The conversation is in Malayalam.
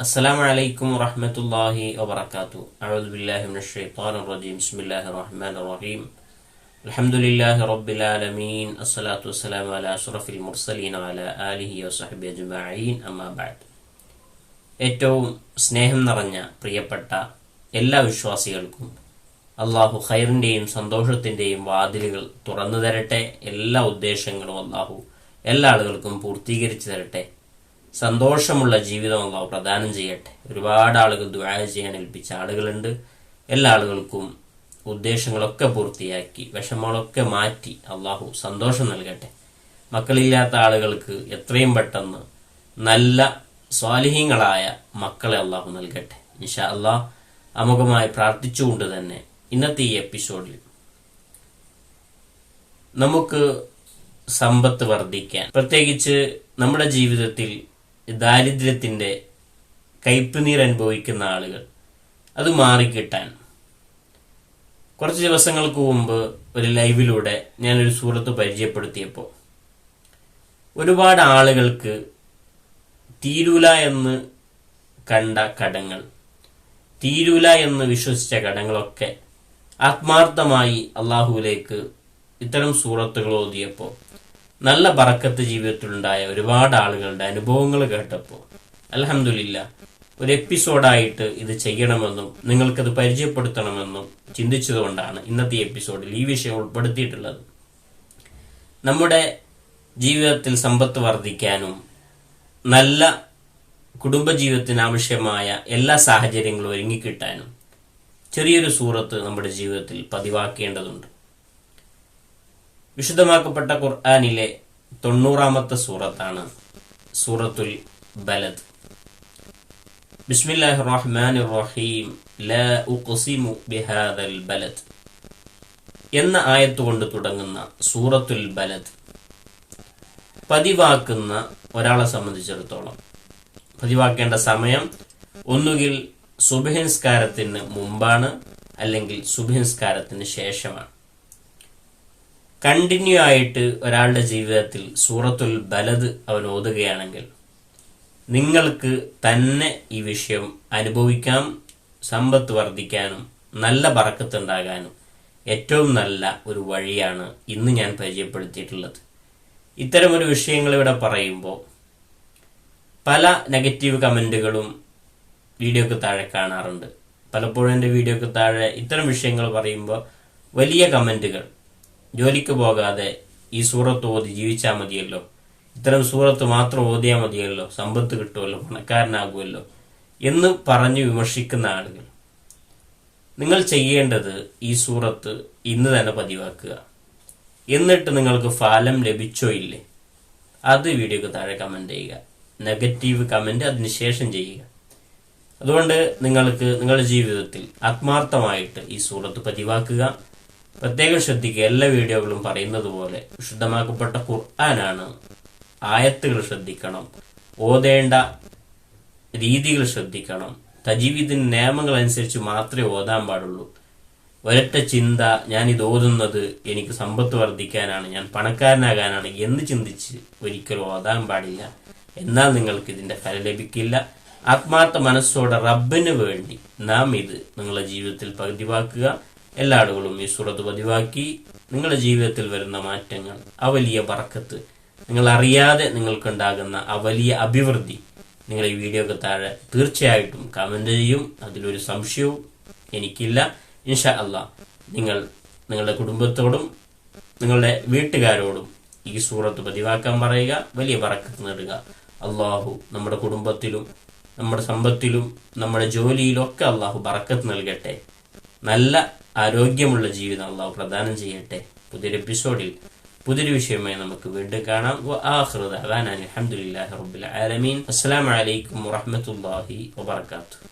അസ്സലാമു അലൈക്കും വറഹ്മത്തുള്ളാഹി വബറകാതുഹു. അഊദു ബില്ലാഹി മിനശ് റജീം. ബിസ്മില്ലാഹിർ റഹ്മാനിർ റഹീം. അൽഹംദുലില്ലാഹി റബ്ബിൽ ആലമീൻ. അസ്സലാത്തു വസ്സലാമു അലാ അഷ്റഫിൽ മുർസലീൻ അലാ ആലിഹി വസഹ്ബിഹി അജ്മഈൻ. അമ്മാ ബഅദ്. ഏറ്റവും സ്നേഹം നിറഞ്ഞ പ്രിയപ്പെട്ട എല്ലാ വിശ്വാസികൾക്കും അള്ളാഹു ഖൈറിന്റെയും സന്തോഷത്തിന്റെയും വാതിലുകൾ തുറന്നു തരട്ടെ. എല്ലാ ഉദ്ദേശങ്ങളും അള്ളാഹു എല്ലാ ആളുകൾക്കും പൂർത്തീകരിച്ചു തരട്ടെ. സന്തോഷമുള്ള ജീവിതം അള്ളാഹു പ്രദാനം ചെയ്യട്ടെ. ഒരുപാട് ആളുകൾ ദുആ ചെയ്യാൻ ഏൽപ്പിച്ച ആളുകളുണ്ട്. എല്ലാ ആളുകൾക്കും ഉദ്ദേശങ്ങളൊക്കെ പൂർത്തിയാക്കി വിഷമങ്ങളൊക്കെ മാറ്റി അള്ളാഹു സന്തോഷം നൽകട്ടെ. മക്കളില്ലാത്ത ആളുകൾക്ക് എത്രയും പെട്ടെന്ന് നല്ല സ്വാലിഹീങ്ങളായ മക്കളെ അള്ളാഹു നൽകട്ടെ. ഇൻഷാ അള്ളാ അമുഖമായി പ്രാർത്ഥിച്ചുകൊണ്ട് തന്നെ ഇന്നത്തെ ഈ എപ്പിസോഡിൽ നമുക്ക് സമ്പത്ത് വർദ്ധിക്കാൻ പ്രത്യേകിച്ച് നമ്മുടെ ജീവിതത്തിൽ ദാരിദ്ര്യത്തിന്റെ കയ്പുനീർ അനുഭവിക്കുന്ന ആളുകൾ. അത് മാറിക്കിട്ടാൻ. കുറച്ച് ദിവസങ്ങൾക്ക് മുമ്പ് ഒരു ലൈവിലൂടെ ഞാനൊരു സുഹൃത്ത് പരിചയപ്പെടുത്തിയപ്പോൾ ഒരുപാട് ആളുകൾക്ക് തീരൂല എന്ന് കണ്ട കടങ്ങൾ തീരൂല എന്ന് വിശ്വസിച്ച കടങ്ങളൊക്കെ ആത്മാർത്ഥമായി അള്ളാഹുവിലേക്ക് ഇത്തരം സൂറത്തുകൾ ഓതിയപ്പോൾ നല്ല ബറക്കത്ത് ജീവിതത്തിലുണ്ടായ ഒരുപാട് ആളുകളുടെ അനുഭവങ്ങൾ കേട്ടപ്പോൾ അലഹമില്ല ഒരു എപ്പിസോഡായിട്ട് ഇത് ചെയ്യണമെന്നും നിങ്ങൾക്കത് പരിചയപ്പെടുത്തണമെന്നും ചിന്തിച്ചതുകൊണ്ടാണ് ഇന്നത്തെ എപ്പിസോഡിൽ ഈ വിഷയം ഉൾപ്പെടുത്തിയിട്ടുള്ളത്. നമ്മുടെ ജീവിതത്തിൽ സമ്പത്ത് വർദ്ധിക്കാനും നല്ല കുടുംബജീവിതത്തിന് ആവശ്യമായ എല്ലാ സാഹചര്യങ്ങളും ഒരുങ്ങിക്കിട്ടാനും ചെറിയൊരു സൂറത്ത് നമ്മുടെ ജീവിതത്തിൽ പതിവാക്കേണ്ടതുണ്ട്. വിശുദ്ധമാക്കപ്പെട്ട ഖുർആാനിലെ തൊണ്ണൂറാമത്തെ സൂറത്താണ് സൂറത്തുൽ ബലദ്. റഹീം ലാ ബിഹാദൽ ബലദ് എന്ന ആയത്തുകൊണ്ട് തുടങ്ങുന്ന സൂറത്തുൽ ബലദ് പതിവാക്കുന്ന ഒരാളെ സംബന്ധിച്ചിടത്തോളം. പതിവാക്കേണ്ട സമയം ഒന്നുകിൽ സുബഹിൻസ്കാരത്തിന് മുമ്പാണ് അല്ലെങ്കിൽ സുബഹിൻസ്കാരത്തിന് ശേഷമാണ്. കണ്ടിന്യൂ ആയിട്ട് ഒരാളുടെ ജീവിതത്തിൽ സൂറത്തുൽ ബലത് അവൻ ഓതുകയാണെങ്കിൽ നിങ്ങൾക്ക് തന്നെ ഈ വിഷയം അനുഭവിക്കാം സമ്പത്ത് വർദ്ധിക്കാനും നല്ല പറക്കത്തുണ്ടാകാനും ഏറ്റവും നല്ല ഒരു വഴിയാണ് ഇന്ന് ഞാൻ പരിചയപ്പെടുത്തിയിട്ടുള്ളത്. ഇത്തരമൊരു വിഷയങ്ങൾ ഇവിടെ പറയുമ്പോൾ പല നെഗറ്റീവ് കമന്റുകളും വീഡിയോക്ക് താഴെ കാണാറുണ്ട്. പലപ്പോഴും എന്റെ വീഡിയോക്ക് താഴെ ഇത്തരം വിഷയങ്ങൾ പറയുമ്പോൾ വലിയ കമന്റുകൾ ജോലിക്ക് പോകാതെ ഈ സൂറത്ത് ഓതി ജീവിച്ചാൽ മതിയല്ലോ. ഇത്തരം സൂറത്ത് മാത്രം ഓതിയാൽ മതിയല്ലോ. സമ്പത്ത് കിട്ടുമല്ലോ. പണക്കാരനാകുമല്ലോ. എന്ന് പറഞ്ഞു വിമർശിക്കുന്ന ആളുകൾ. നിങ്ങൾ ചെയ്യേണ്ടത് ഈ സൂറത്ത് ഇന്ന് തന്നെ പതിവാക്കുക. എന്നിട്ട് നിങ്ങൾക്ക് ഫലം ലഭിച്ചോ ഇല്ലേ? അത് വീഡിയോക്ക് താഴെ കമന്റ് ചെയ്യുക. നെഗറ്റീവ് കമന്റ് അതിനുശേഷം ചെയ്യുക. അതുകൊണ്ട് നിങ്ങൾക്ക് നിങ്ങളുടെ ജീവിതത്തിൽ ആത്മാർത്ഥമായിട്ട് ഈ സൂറത്ത് പതിവാക്കുക. പ്രത്യേകം ശ്രദ്ധിക്കുക. എല്ലാ വീഡിയോകളും പറയുന്നത് പോലെ വിശുദ്ധമാക്കപ്പെട്ട ഖുർആനാണ് ആയത്തുകൾ ശ്രദ്ധിക്കണം. ഓതേണ്ട രീതികൾ ശ്രദ്ധിക്കണം. തജീവിദിന് നിയമങ്ങൾ അനുസരിച്ച് മാത്രമേ ഓതാൻ പാടുള്ളൂ. ഒരൊറ്റ ചിന്ത ഞാൻ ഇത് ഓതുന്നത് എനിക്ക് സമ്പത്ത് വർദ്ധിക്കാനാണ് ഞാൻ പണക്കാരനാകാനാണ് എന്ന് ചിന്തിച്ച് ഒരിക്കലും ഓതാൻ പാടില്ല. എന്നാൽ നിങ്ങൾക്ക് ഇതിന്റെ ഫലം ലഭിക്കില്ല. ആത്മാർത്ഥ മനസ്സോടെ റബ്ബിന് വേണ്ടി നാം ഇത് നിങ്ങളുടെ ജീവിതത്തിൽ പതിവാക്കുക എല്ലാ ആളുകളും ഈ സുറത്ത് പതിവാക്കി. നിങ്ങളുടെ ജീവിതത്തിൽ വരുന്ന മാറ്റങ്ങൾ ആ വലിയ പറക്കത്ത് നിങ്ങൾ അറിയാതെ നിങ്ങൾക്കുണ്ടാകുന്ന ആ വലിയ അഭിവൃദ്ധി നിങ്ങൾ ഈ വീഡിയോക്ക് താഴെ തീർച്ചയായിട്ടും കമന്റ് ചെയ്യും. അതിലൊരു സംശയവും എനിക്കില്ല. ഇൻഷാ അല്ല നിങ്ങൾ നിങ്ങളുടെ കുടുംബത്തോടും നിങ്ങളുടെ വീട്ടുകാരോടും ഈ സൂറത്ത് പതിവാക്കാൻ പറയുക വലിയ പറക്കത്ത് നേടുക. അള്ളാഹു നമ്മുടെ കുടുംബത്തിലും നമ്മുടെ സമ്പത്തിലും നമ്മുടെ ജോലിയിലൊക്കെ അള്ളാഹു വറക്കത്ത് നൽകട്ടെ. നല്ല ആരോഗ്യമുള്ള ജീവിതം അള്ളാഹു പ്രദാനം ചെയ്യട്ടെ. പുതിയൊരു എപ്പിസോഡിൽ പുതിയൊരു വിഷയമായി നമുക്ക് വീണ്ടും കാണാം. അലഹമുല്ലാ റബ്ബുൽ ആലമീൻ. വാത്തു വറഹമത്തല്ലാഹി വബർക്കാത്തു